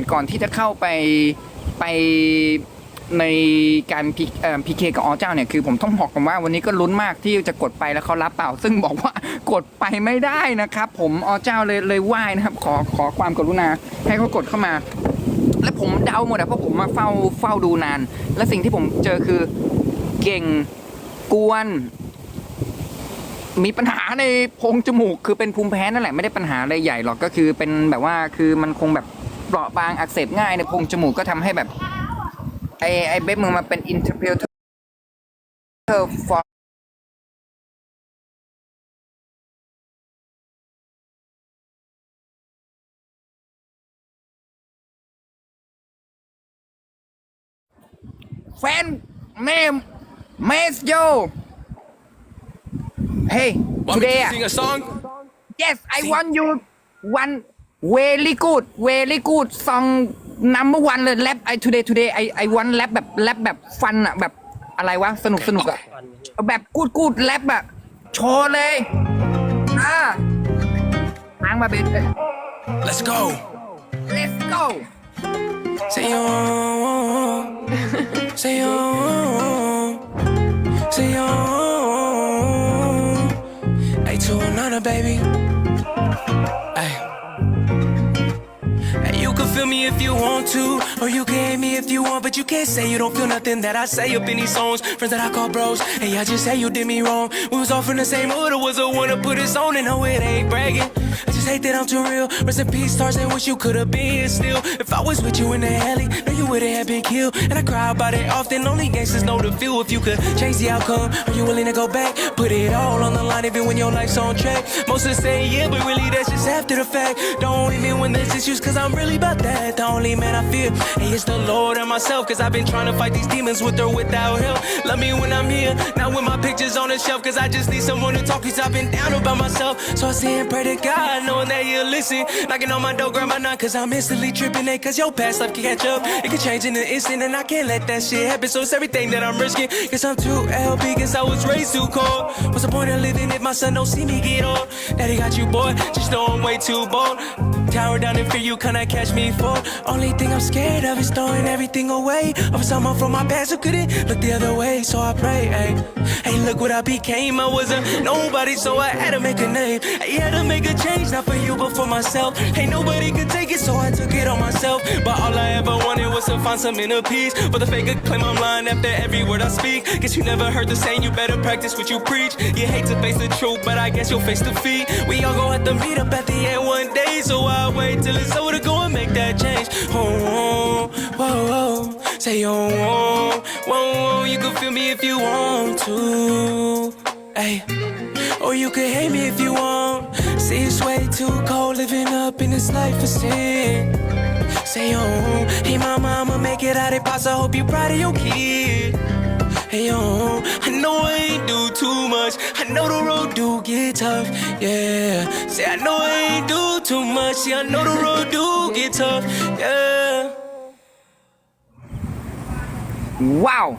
ก่อนที่จะเข้าไปไปในการพีพีเคกับอ๋อเจ้าเนี่ยคือผมต้องบอกกันว่าวันนี้ก็ลุ้นมากที่จะกดไปแล้วเขารับเปล่า ซึ่งบอกว่ากดไปไม่ได้นะครับ ผมอ๋อเจ้าเลยเลยไหว้นะครับ ขอขอความกรุณาให้เขากดเข้ามา และผมเดาหมดอะเพราะผมมาเฝ้าเฝ้าดูนาน และสิ่งที่ผมเจอคือเก่งกวน มีปัญหาในโพรงจมูก คือเป็นภูมิแพ้นั่นแหละไม่ได้ปัญหาอะไรใหญ่หรอกก็คือเป็นแบบว่าคือมันคงแบบ เปราะบางอักเสบง่ายในโพรงจมูกก็ทำให้แบบ ไอไอเบ็บมึงมาเป็น interpreter for แฟนเมมเมสโย Hey Want me today อะ sing a song? Yes, I want you one very good, very good song number one เลย rap I today today I I want rap แบบ rap แบบฟันอะแบบอะไรวะ สนุกสนุกอะเอาแบบกูดกูดแรปอะโชว์เลย อ่าทางมาเบน Let's go. let's go Say on, say on, say on. Hey, to another baby. Me if you want to, or you can hate me if you want, but you can't say you don't feel nothing that I say up in these songs. Friends that I call bros, hey, I just say you did me wrong. We was all from the same hood, I was the one to put this on, and no, it ain't bragging. I just hate that I'm too real. Rest in peace, stars, and wish you could have been here still. If I was with you in the alley, know you wouldn't have been killed. And I cry about it often. Only gangsters know the feel. If you could change the outcome, are you willing to go back? Put it all on the line, even when your life's on track. Most of say yeah, but really that's just after the fact. Don't even when there's issues, cause I'm really about that. The only man I fear, hey, it's the Lord and myself. Cause I've been trying to fight these demons with or without help. Love me when I'm here, not with my pictures on the shelf. Cause I just need someone to talk, cause I've been down about myself. So I say and pray to God, knowing that you'll listen. Knocking on my door, grab my knock, cause I'm instantly tripping it. Cause your past life can catch up. It can change in an instant, and I can't let that shit happen. So it's everything that I'm risking. Cause I'm too LB, cause I was raised too cold. What's the point of living if my son don't see me get old? Daddy got you, boy, just know I'm way too bold. Tower down in fear you cannot catch me fall. Only thing I'm scared of is throwing everything away. Of someone from my past who couldn't look the other way. So I pray, hey, hey, look what I became. I was a nobody, so I had to make a name. I had to make a change, not for you, but for myself. Ain't nobody could take it, so I took it on myself. But all I ever wanted was to find some inner peace. But the fake could claim I'm lying after every word I speak. Guess you never heard the saying, you better practice what you preach. You hate to face the truth, but I guess you'll face defeat. We all gonna have to meet up at the end one day, so I'll wait till it's over to go and make that change. Oh, whoa, whoa, say oh, whoa, whoa, whoa, you can feel me if you want to. Hey. Or you could hate me if you want. See, it's way too cold living up in this life of sin. Say, oh, hey, mama, I'ma make it out of boss. I hope you proud of your kid. Hey, oh, I know I ain't do too much. I know the road do get tough, yeah. Say I know I ain't do too much. Yeah. I know the road do get tough, yeah. Wow.